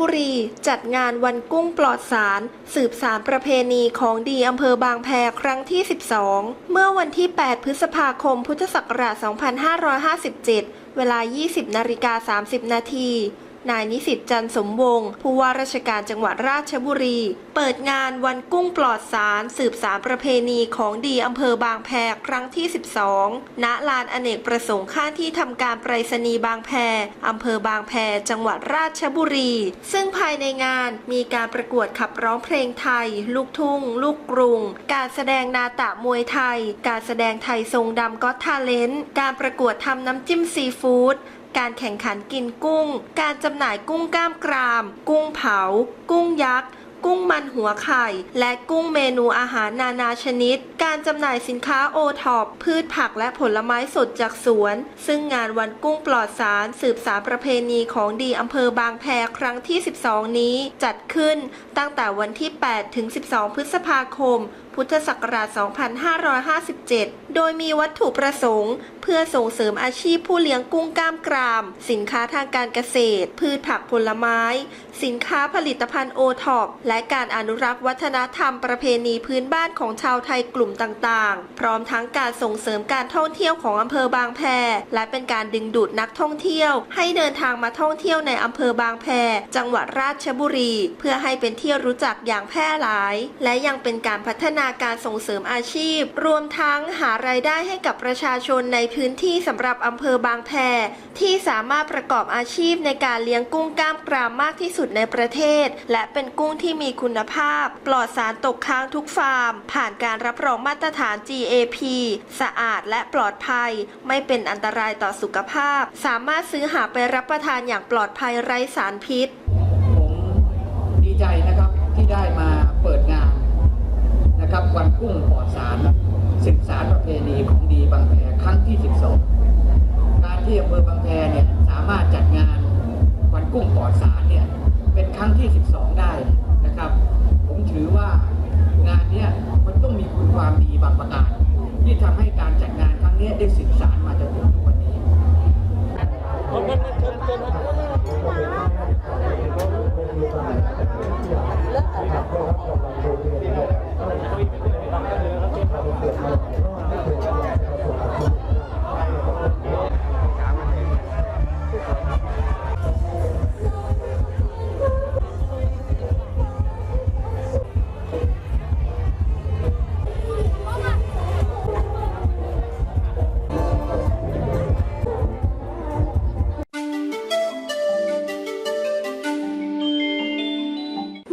บุรีจัดงานวันกุ้งปลอดสาร สืบสารประเพณีของดีอำเภอบางแพครั้งที่ 12 เมื่อวันที่ 8 พฤษภาคม พุทธศักราช 2557 เวลา 20นาฬิกา30 นาที นายนิสิตจันสมวงศ์ผู้ว่าราชการจังหวัดราชบุรี เปิดงานวันกุ้งปลอดสาร สืบสารประเพณีของดีอำเภอบางแพครั้งที่ 12 ณ ลานอเนกประสงค์ข้างที่ทำการไปรษณีย์บางแพอำเภอบางแพ จังหวัดราชบุรี ซึ่งภายในงานมีการประกวดขับร้องเพลงไทย ลูกทุ่ง ลูกกรุง การแสดงนาตะมวยไทย การแสดงไทยทรงดำก็ทาเลนต์การประกวดทำน้ำจิ้มซีฟู้ด การแข่งขันกินกุ้ง การจำหน่ายกุ้งกล้ามกราม กุ้งเผา กุ้งยักษ์กุ้งมันหัวไข่ และกุ้งเมนูอาหารนานาชนิด การจำหน่ายสินค้าโอท็อปพืชผักและผลไม้สดจากสวน ซึ่งงานวันกุ้งปลอดสารสืบสารประเพณีของดีอำเภอบางแพครั้งที่ 12 นี้ จัดขึ้นตั้งแต่วันที่ 8 ถึง 12 พฤษภาคม พุทธศักราช 2557 โดยมีวัตถุประสงค์ เพื่อส่งเสริมอาชีพผู้เลี้ยงกุ้งกล้ามกราม สินค้าทางการเกษตร พืชผักผลไม้ สินค้าผลิตภัณฑ์โอท็อปและการอนุรักษ์วัฒนธรรมประเพณีพื้นบ้านของชาวไทยกลุ่มต่างๆ พร้อมทั้งการส่งเสริมการท่องเที่ยวของอำเภอบางแพ และเป็นการดึงดูดนักท่องเที่ยว ให้เดินทางมาท่องเที่ยวในอำเภอบางแพ จังหวัดราชบุรี เพื่อให้เป็นที่รู้จักอย่างแพร่หลาย และยังเป็นการพัฒนาการส่งเสริมอาชีพ รวมทั้งหารายได้ให้กับประชาชนในพื้นที่สำหรับอำเภอบางแพ ที่สามารถประกอบอาชีพในการเลี้ยงกุ้งกล้ามกรามมากที่สุดในประเทศ และเป็นกุ้งที่มีคุณภาพ ปลอดสารตกค้างทุกฟาร์ม ผ่านการรับรองมาตรฐาน GAP สะอาดและปลอดภัย ไม่เป็นอันตรายต่อสุขภาพ สามารถซื้อหาไปรับประทานอย่างปลอดภัยไร้สารพิษ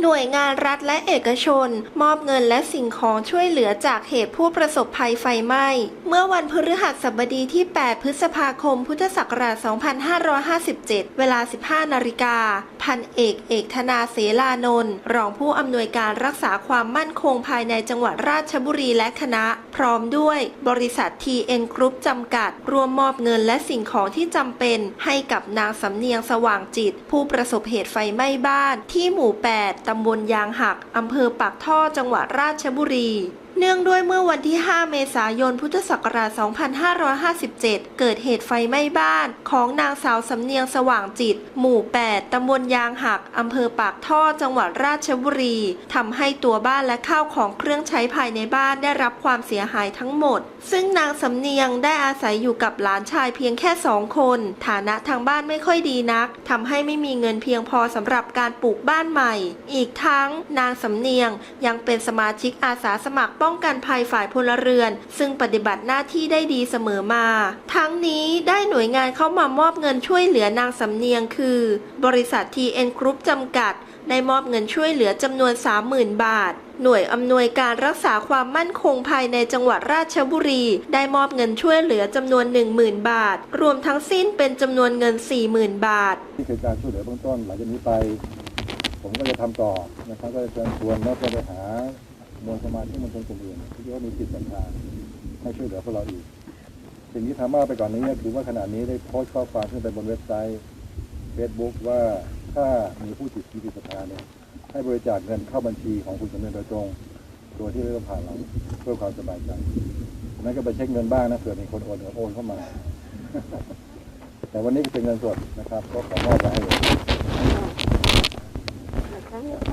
หน่วยงานรัฐและเอกชน มอบเงินและสิ่งของช่วยเหลือจากเหตุผู้ประสบภัยไฟไหม้เมื่อวันพฤหัสบดีที่ 8 พฤษภาคม พุทธศักราช 2557 เวลา 15 นาฬิกา พันเอกเอกธนาเสลานนท์รองผู้อำนวยการรักษาความมั่นคงภายในจังหวัดราชบุรีและคณะ พร้อมด้วยบริษัท TN Group จำกัดรวมมอบเงินและสิ่งของที่จำเป็น ให้กับนางสำเนียงสว่างจิต ผู้ประสบเหตุไฟไหม้บ้าน ที่หมู่ 8 ตำบลยางหัก อำเภอปากท่อ จังหวัดราชบุรี เนื่องด้วยเมื่อวันที่ 5 เมษายน พุทธศักราช 2557 เกิดเหตุไฟไหม้บ้าน ของนางสาวสำเนียงสว่างจิต หมู่ 8 ตำบลยางหัก อำเภอปากท่อ จังหวัดราชบุรี ทำให้ตัวบ้านและข้าวของเครื่องใช้ภายในบ้านได้รับความเสียหายทั้งหมด ซึ่งนางสำเนียงได้อาศัยอยู่กับหลานชายเพียงแค่สองคน ฐานะทางบ้านไม่ค่อยดีนักทำให้ไม่มีเงินเพียงพอสำหรับการปลูกบ้านใหม่ อีกทั้งนางสำเนียงยังเป็นสมาชิกอาสาสมัครป้องกันภัยฝ่ายพลเรือน ซึ่งปฏิบัติหน้าที่ได้ดีเสมอมา ทั้งนี้ได้หน่วยงานเข้ามามอบเงินช่วยเหลือนางสำเนียงคือ บริษัท TN Group จำกัด ได้มอบเงินช่วยเหลือจำนวน 30,000 บาท หน่วยอำนวยการรักษาความมั่นคงภายในจังหวัดราชบุรี ได้มอบเงินช่วยเหลือจำนวน 10,000 บาท รวมทั้งสิ้นเป็นจำนวนเงิน 40,000 บาทนี่คือการช่วยเหลือเบื้องต้นหลังจากนี้ไป ผมก็จะทำต่อนะครับก็จะเชิญชวนแล้วก็ไปหามวลสมาชิกมวลชนกลุ่มอื่นที่เขามีจิตศรัทธาให้ช่วยเหลือพวกเราอีก สิ่งที่ทำมากไปก่อนนี้คือว่าขณะนี้ได้โพสต์ข้อความขึ้นไปบนเว็บไซต์เฟซบุ๊กว่าถ้ามีผู้ติดจิตศรัทธาเนี่ย ให้บริจาคเงินเข้าบัญชีของคุณสมเด็จโดยตรงโดยที่ไม่ต้องผ่านเราเพื่อความสบายใจนั้นก็ไปเช็คเงินบ้างนะเผื่อมีคนโอนโอนเข้ามา แต่วันนี้เป็นเงินสดนะครับ ก็ขอมอบไปให้เลย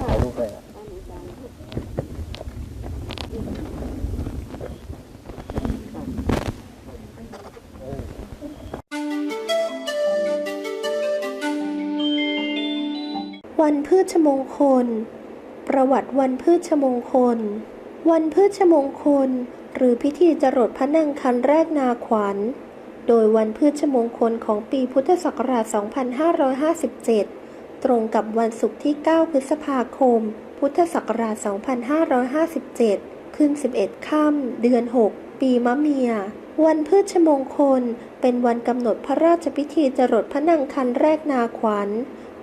ถ่ายรูปได้ พืชมงคล ประวัติวันพืชมงคล วันพืชมงคล หรือพิธีจรดพระนางคันแรกนาขวัญ โดยวันพืชมงคลของปีพุทธศักราช 2557 ตรงกับวันศุกร์ที่ 9 พฤษภาคม พุทธศักราช 2557 ขึ้น 11 ค่ำ เดือน 6 ปีมะเมีย วันพืชมงคล เป็นวันกำหนดพระราชพิธีจรดพระนางคันแรกนาขวัญ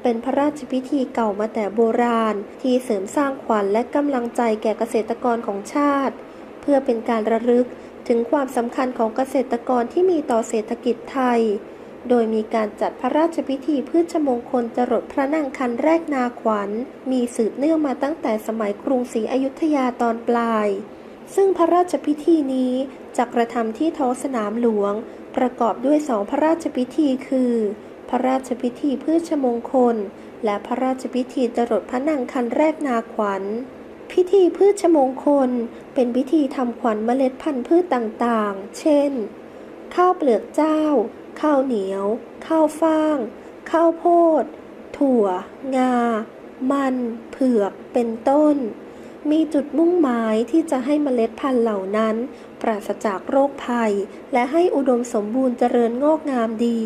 เป็นพระราชพิธีเก่ามาแต่โบราณ ที่เสริมสร้างขวัญและกำลังใจแก่เกษตรกรของชาติ เพื่อเป็นการระลึกถึงความสำคัญของเกษตรกรที่มีต่อเศรษฐกิจไทย โดยมีการจัดพระราชพิธีพืชมงคลจรดพระนางคันแรกนาขวัญ มีสืบเนื่องมาตั้งแต่สมัยกรุงศรีอยุธยาตอนปลาย ซึ่งพระราชพิธีนี้จะกระทำที่ท้องสนามหลวง ประกอบด้วยสองพระราชพิธีคือ พระราชพิธีพืชมงคล และพระราชพิธีจรดพระนางคันแรกนาขวัญ พิธีพืชมงคล เป็นพิธีทำขวัญเมล็ดพันธุ์พืชต่างๆ เช่น ข้าวเปลือกเจ้า ข้าวเหนียว ข้าวฟ่าง ข้าวโพด ถั่ว งา มัน เผือก เป็นต้น มีจุดมุ่งหมายที่จะให้เมล็ดพันธุ์เหล่านั้น ปราศจากโรคภัย และให้อุดมสมบูรณ์เจริญงอกงามดี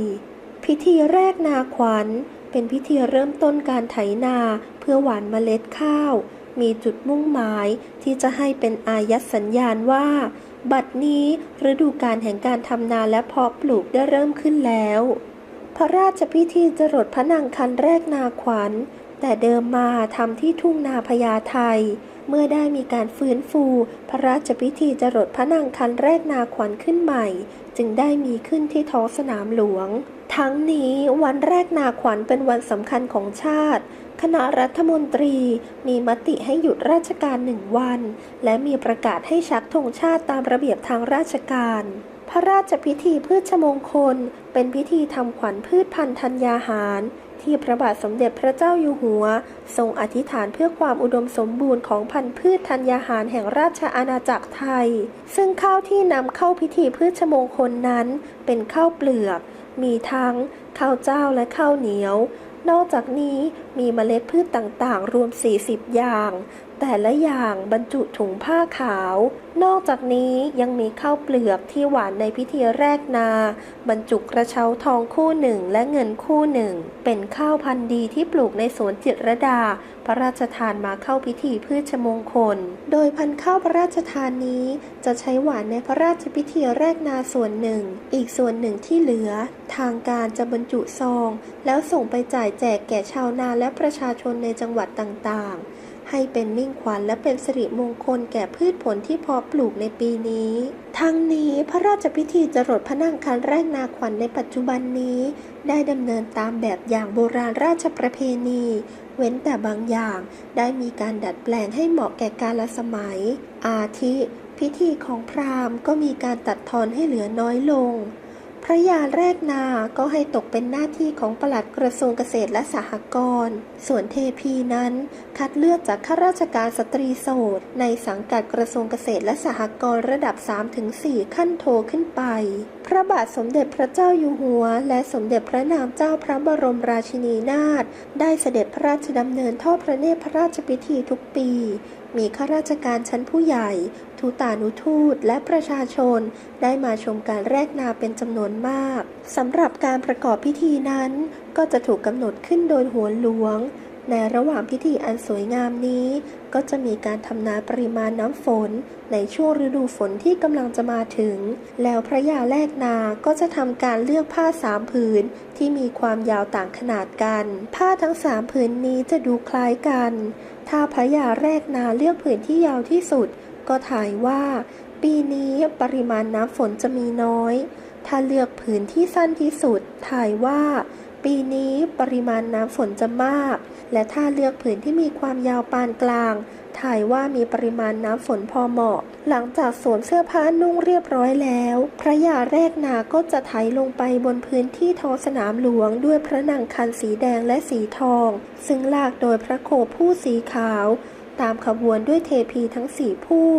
พิธีแรกนาขวัญ เป็นพิธีเริ่มต้นการไถนาเพื่อหว่านเมล็ดข้าว มีจุดมุ่งหมายที่จะให้เป็นอายัดสัญญาณว่า บัดนี้ฤดูการแห่งการทำนาและเพาะปลูกได้เริ่มขึ้นแล้ว พระราชพิธีจรดพระนางคันแรกนาขวัญ แต่เดิมมาทำที่ทุ่งนาพญาไทเมื่อได้มีการฟื้นฟู พระราชพิธีจรดพระนางคันแรกนาขวัญขึ้นใหม่ จึงได้มีขึ้นที่ท้องสนามหลวง ทั้งนี้วันแรกนาขวัญเป็นวันสำคัญของชาติ คณะรัฐมนตรีมีมติให้หยุดราชการหนึ่งวัน และมีประกาศให้ชักธงชาติตามระเบียบทางราชการ พระราชพิธีพืชมงคล เป็นพิธีทำขวัญพืชพันธัญญาหาร ที่พระบาทสมเด็จพระเจ้าอยู่หัว ทรงอธิษฐานเพื่อความอุดมสมบูรณ์ของพันธุ์พืชธัญญาหารแห่งราชอาณาจักรไทย ซึ่งข้าวที่นำเข้าพิธีพืชมงคลนั้น เป็นข้าวเปลือก มีทั้งข้าวเจ้าและข้าวเหนียว นอกจากนี้มีเมล็ดพืชต่างๆ รวม 40 อย่าง แต่ละอย่างบรรจุถุงผ้าขาว นอกจากนี้ยังมีข้าวเปลือกที่หวานในพิธีแรกนา บรรจุกระเช้าทองคู่หนึ่งและเงินคู่หนึ่ง เป็นข้าวพันธุ์ดีที่ปลูกในสวนจิตรดา พระราชทานมาเข้าพิธีพืชมงคล โดยพันธุ์ข้าวพระราชทานนี้จะใช้หวานในพระราชพิธีแรกนาส่วนหนึ่ง อีกส่วนหนึ่งที่เหลือ ทางการจะบรรจุซอง แล้วส่งไปจ่ายแจกแก่ชาวนาและประชาชนในจังหวัดต่างๆ ให้เป็นมิ่งขวัญและเป็นสิริมงคลแก่พืชผลที่เพาะปลูกในปีนี้ ทั้งนี้พระราชพิธีจรดพระนางคันแรกนาขวัญในปัจจุบันนี้ ได้ดำเนินตามแบบอย่างโบราณราชประเพณี เว้นแต่บางอย่างได้มีการดัดแปลงให้เหมาะแก่กาลสมัย อาทิ พิธีของพราหมณ์ก็มีการตัดทอนให้เหลือน้อยลง พระยาแรกนา ก็ให้ตกเป็นหน้าที่ของปลัดกระทรวงเกษตรและสหกรณ์ ส่วนเทพีนั้นคัดเลือกจากข้าราชการสตรีโสดในสังกัดกระทรวงเกษตรและสหกรณ์ระดับ 3-4 ขั้นโทขึ้นไป พระบาทสมเด็จพระเจ้าอยู่หัว และสมเด็จพระนามเจ้าพระบรมราชินีนาถได้เสด็จพระราชดำเนินทอดพระเนตรพระราชพิธีทุกปี มีข้าราชการชั้นผู้ใหญ่ ทูตานุทูตและประชาชนได้มาชมการแรกนาเป็นจำนวนมากสำหรับการประกอบพิธีนั้น ก็จะถูกกำหนดขึ้นโดยหัวหลวง ในระหว่างพิธีอันสวยงามนี้ ก็จะมีการทำนาปริมาณน้ำฝน ในช่วงฤดูฝนที่กำลังจะมาถึง แล้วพระยาแรกนา ก็จะทำการเลือกผ้าสามผืนที่มีความยาวต่างขนาดกัน ผ้าทั้งสามผืนนี้จะดูคล้ายกัน ถ้าพระยาแรกนาเลือกผืนที่ยาวที่สุด ก็ถ่ายว่าปีนี้ปริมาณน้ำฝนจะมีน้อย ถ้าเลือกผืนที่สั้นที่สุด ถ่ายว่า ปีนี้ปริมาณน้ำฝนจะมาก และถ้าเลือกผืนที่มีความยาวปานกลางทายว่ามีปริมาณน้ำฝนพอเหมาะ หลังจากสวมเสื้อผ้านุ่งเรียบร้อยแล้ว พระยาแรกนาก็จะไถลงไปบนพื้นที่ท้องสนามหลวงด้วยพระนางคันสีแดงและสีทอง ซึ่งลากโดยพระโคผู้สีขาว ตามขบวนด้วยเทพีทั้งสี่ผู้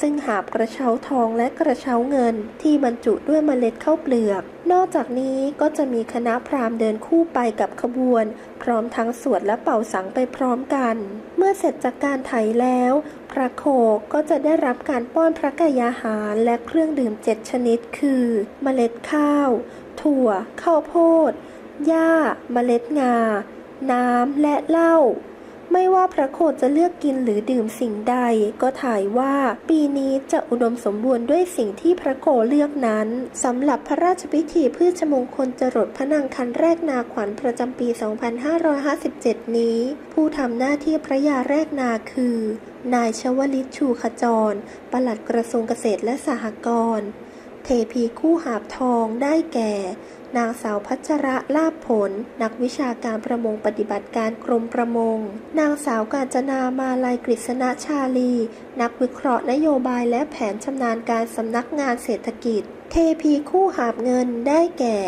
ซึ่งหาบกระเช้าทองและกระเช้าเงินที่บรรจุด้วยเมล็ดข้าวเปลือก นอกจากนี้ก็จะมีคณะพราหมณ์เดินคู่ไปกับขบวน พร้อมทั้งสวดและเป่าสังไปพร้อมกัน เมื่อเสร็จจากการไถแล้ว พระโคก็จะได้รับการป้อนพระกายอาหารและเครื่องดื่มเจ็ดชนิด คือเมล็ดข้าว ถั่ว ข้าวโพดหญ้า เมล็ดงา น้ำและเหล้า ไม่ว่าพระโคจะเลือกกินหรือดื่มสิ่งใด ก็ถ่ายว่าปีนี้จะอุดมสมบูรณ์ด้วยสิ่งที่พระโคเลือกนั้นสำหรับพระราชพิธีพืชมงคลจรดพระนางคันแรกนาขวัญประจำปี 2557 นี้ ผู้ทำหน้าที่พระยาแรกนาคือ นายชวลิตชูขจร ปลัดกระทรวงเกษตรและสหกรณ์ เทพีคู่หาบทองได้แก่ นางสาวพัชระลาภผล นักวิชาการประมงปฏิบัติการกรมประมง นางสาวกาญจนามาลายกฤษณชาลี นักวิเคราะห์นโยบายและแผนชำนาญการสำนักงานเศรษฐกิจ เทพีคู่หาบเงินได้แก่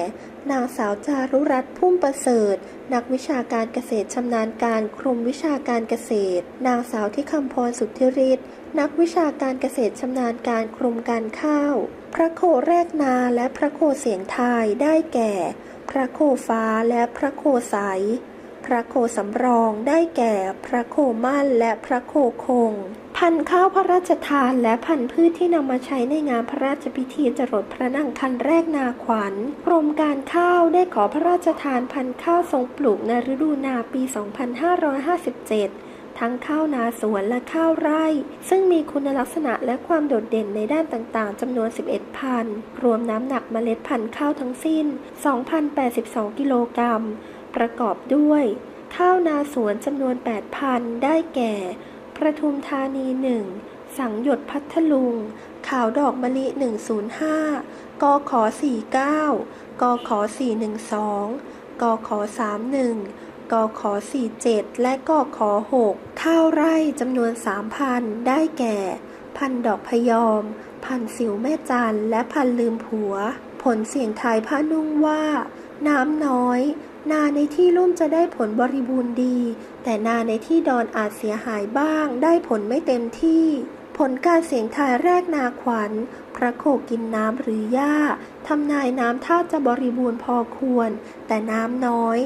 นางสาวจารุรัตน์พุ่มประเสริฐ นักวิชาการเกษตรชำนาญการกรมวิชาการเกษตร นางสาวที่คำพรสุทธิฤทธิ์นักวิชาการเกษตรชำนาญการกรมการข้าว พระโคแรกนาและพระโคเสียงทยได้แก่ พระโคฟ้าและพระโคใส พระโคสำรองได้แก่ พระโคมั่นและพระโคคง พันธุ์ข้าวพระราชทานและพันธุ์พืชที่นำมาใช้ในงานพระราชพิธีจรดพระนางคันแรกนาขวัญกรมการข้าวได้ขอพระราชทานพันธุ์ข้าวทรงปลูกในฤดูนาปี 2557ทั้งข้าวนาสวนและข้าวไร่ ซึ่งมีคุณลักษณะและความโดดเด่นในด้านต่างๆจำนวน 11 พัน รวมน้ำหนักเมล็ดพันธุ์ข้าวทั้งสิ้น 2,082 กิโลกรัม ประกอบด้วย ข้าวนาสวนจำนวน8,000ได้แก่ ประทุมธานี 1 สังหยดพัทลุง ขาวดอกมะลิ 105 กขอ49 กขอ412 กขอ31 กขอ47 และกขอ6ข้าวไร่จำนวน 3,000 ได้แก่ พันดอกพยอม พันสิวแม่จันและพันลืมผัว ผลเสียงทายผ้านุ่งว่า น้ำน้อย นาในที่ลุ่มจะได้ผลบริบูรณ์ดี แต่นาในที่ดอนอาจเสียหายบ้าง ได้ผลไม่เต็มที่ ผลการเสียงทายแรกนาขวัญ พระโคกินน้ำหรือหญ้าทำนายน้ำท่าจะบริบูรณ์พอควร แต่น้ำน้อย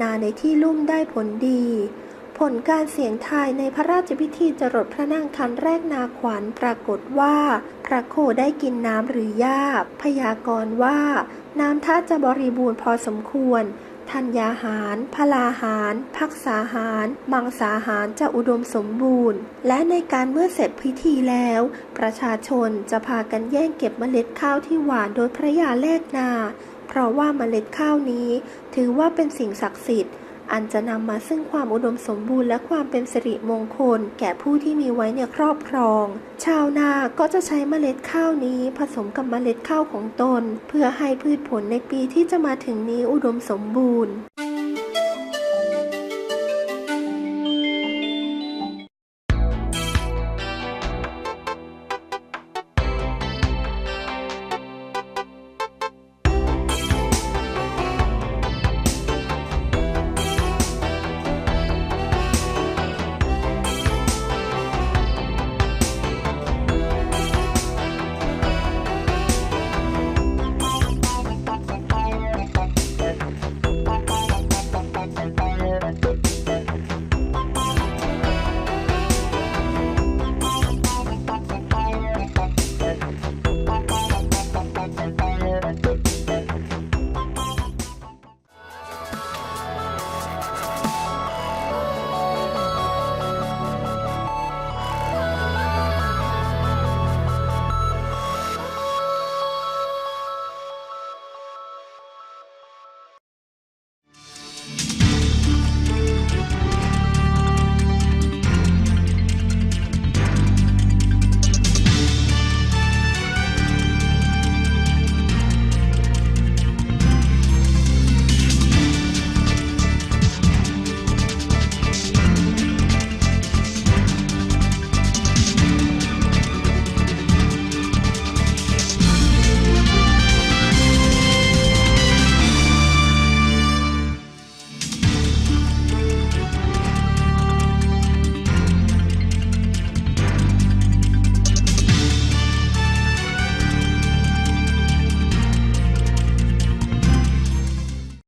นาในที่ลุ่มได้ผลดี ผลการเสียงทายในพระราชพิธีจรดพระนางคันแรกนาขวัญปรากฏว่า พระโคได้กินน้ำหรือหญ้าพยากรณ์ว่า น้ำท่าจะบริบูรณ์พอสมควร ธัญญาหาร พลาหาร พักษาหาร มังสาหารจะอุดมสมบูรณ์ และในการเมื่อเสร็จพิธีแล้ว ประชาชนจะพากันแย่งเก็บเมล็ดข้าวที่หวานโดยพระยาแลกนา เพราะว่าเมล็ดข้าวนี้ ถือว่าเป็นสิ่งศักดิ์สิทธิ์ อันจะนำมาซึ่งความอุดมสมบูรณ์และความเป็นสิริมงคล แก่ผู้ที่มีไว้ในครอบครอง ชาวนาก็จะใช้เมล็ดข้าวนี้ผสมกับเมล็ดข้าวของตน เพื่อให้พืชผลในปีที่จะมาถึงนี้อุดมสมบูรณ์